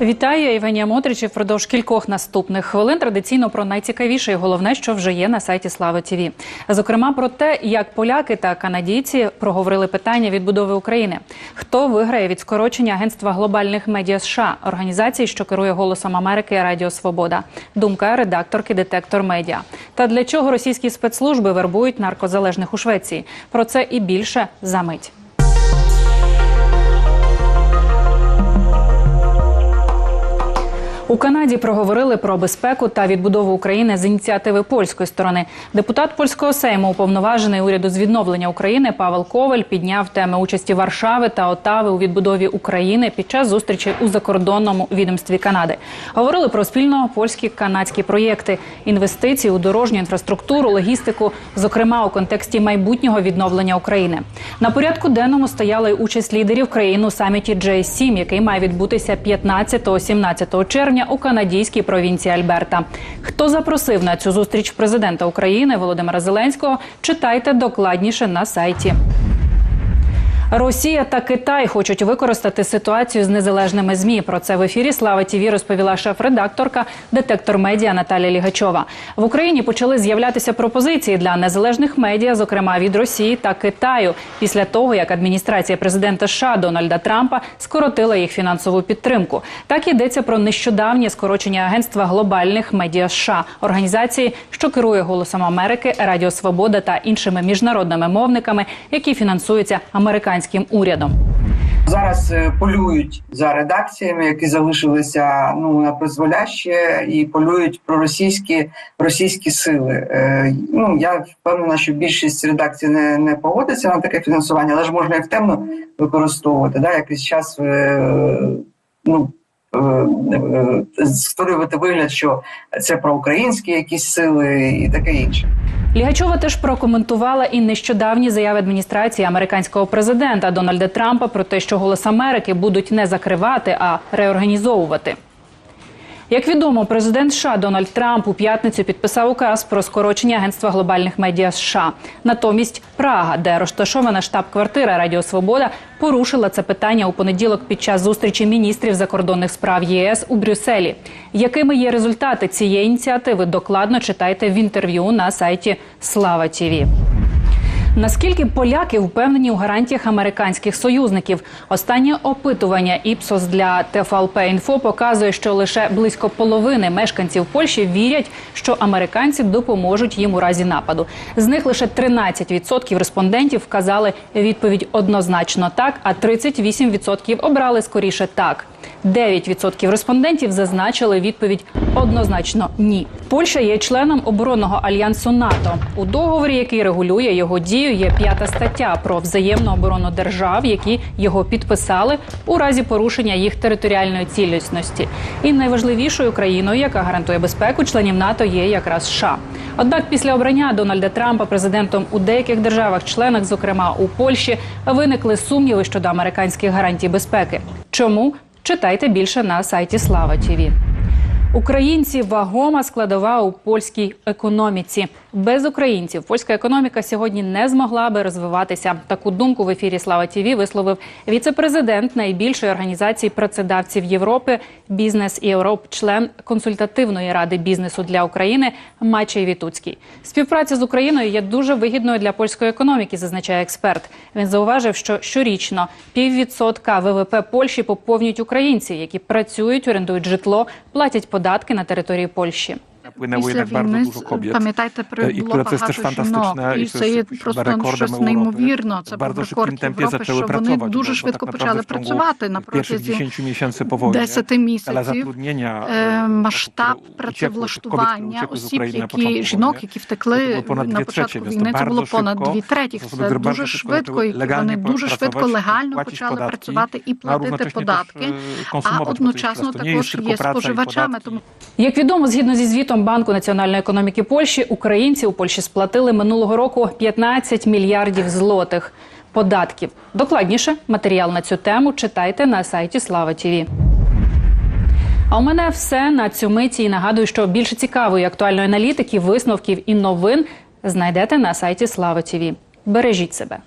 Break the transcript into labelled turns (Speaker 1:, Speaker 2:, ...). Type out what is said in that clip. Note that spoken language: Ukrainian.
Speaker 1: Вітаю, Євгенія Мотрич. Впродовж кількох наступних хвилин традиційно про найцікавіше і головне, що вже є на сайті Слава ТІВІ. Зокрема, про те, як поляки та канадійці проговорили питання відбудови України. Хто виграє від скорочення агентства глобальних медіа США, організації, що керує голосом Америки Радіо Свобода. Думка редакторки Детектор Медіа. Та для чого російські спецслужби вербують наркозалежних у Швеції? Про це і більше за мить. У Канаді проговорили про безпеку та відбудову України з ініціативи польської сторони. Депутат польського сейму, уповноважений уряду з відновлення України Павел Коваль, підняв теми участі Варшави та Отави у відбудові України під час зустрічі у закордонному відомстві Канади. Говорили про спільно польські канадські проєкти, інвестиції у дорожню інфраструктуру, логістику, зокрема у контексті майбутнього відновлення України. На порядку денному стояла й участь лідерів країн у саміті J7, який має відбутися 15-17 червня у канадійській провінції Альберта. Хто запросив на цю зустріч президента України Володимира Зеленського? Читайте докладніше на сайті. Росія та Китай хочуть використати ситуацію з незалежними змі. Про це в ефірі Слава Тіві розповіла шеф-редакторка детектор медіа Наталя Лігачова. В Україні почали з'являтися пропозиції для незалежних медіа, зокрема від Росії та Китаю, після того як адміністрація президента США Дональда Трампа скоротила їх фінансову підтримку. Так йдеться про нещодавнє скорочення агентства глобальних медіа США, організації, що керує голосом Америки, Радіо Свобода та іншими міжнародними мовниками, які фінансуються американським урядом.
Speaker 2: Зараз е, полюють за редакціями, які залишилися ну на призволяще, і полюють про російські російські сили. Е, ну я впевнена, що більшість редакцій не, не погодиться на таке фінансування, але ж можна і в темно використовувати. Да, якийсь час е, ну. е, е, Створювати вигляд, що це про українські якісь сили і таке інше.
Speaker 1: Лігачова теж прокоментувала і нещодавні заяви адміністрації американського президента Дональда Трампа про те, що голос Америки будуть не закривати, а реорганізовувати. Як відомо, президент США Дональд Трамп у п'ятницю підписав указ про скорочення агентства глобальних медіа США. Натомість Прага, де розташована штаб-квартира Радіо Свобода, порушила це питання у понеділок під час зустрічі міністрів закордонних справ ЄС у Брюсселі. Якими є результати цієї ініціативи? Докладно читайте в інтерв'ю на сайті Слава Тіві. Наскільки поляки впевнені у гарантіях американських союзників? Останнє опитування Іпсос для ТФЛП-інфо показує, що лише близько половини мешканців Польщі вірять, що американці допоможуть їм у разі нападу. З них лише 13% респондентів вказали відповідь однозначно так, а 38% обрали скоріше так. 9% респондентів зазначили відповідь однозначно ні. Польща є членом оборонного альянсу НАТО. У договорі, який регулює його дію, є п'ята стаття про взаємну оборону держав, які його підписали у разі порушення їх територіальної цілісності. І найважливішою країною, яка гарантує безпеку членів НАТО, є якраз США. Однак, після обрання Дональда Трампа президентом у деяких державах-членах, зокрема у Польщі, виникли сумніви щодо американських гарантій безпеки. Чому Читайте більше на сайті Слава ТІВІ. Українці вагома складова у польській економіці. Без українців польська економіка сьогодні не змогла би розвиватися. Таку думку в ефірі Слава ТІВІ висловив віце-президент найбільшої організації працедавців Європи Бізнес Європ, член консультативної ради бізнесу для України Мачей Вітуцький. Співпраця з Україною є дуже вигідною для польської економіки, зазначає експерт. Він зауважив, що щорічно піввідсотка ВВП Польщі поповнюють українці, які працюють, орендують житло, платять податки на території Польщі.
Speaker 3: Після війни пам'ятайте, прибуло багато жінок,
Speaker 4: і це
Speaker 3: є просто щось неймовірно. Це був рекорд Європи, що вони дуже швидко почали працювати на протязі
Speaker 4: 10 miesięcy po wojnie.
Speaker 3: 10
Speaker 4: Ale
Speaker 3: місяців. Е,
Speaker 4: e,
Speaker 3: Масштаб працевлаштування осіб, які жінок, які втекли на початку війни. Це було понад дві третіх. Це дуже швидко, і вони дуже швидко легально почали працювати і платити податки,
Speaker 4: e,
Speaker 3: а одночасно також є споживачами. Тому
Speaker 1: Як відомо, згідно зі звітом Банку національної економіки Польщі, українці у Польщі сплатили минулого року 15 мільярдів злотих податків. Докладніше матеріал на цю тему читайте на сайті Слава Тіві. А у мене все на цю миті. І нагадую, що більше цікавої актуальної аналітики, висновків і новин знайдете на сайті Слава Тіві. Бережіть себе.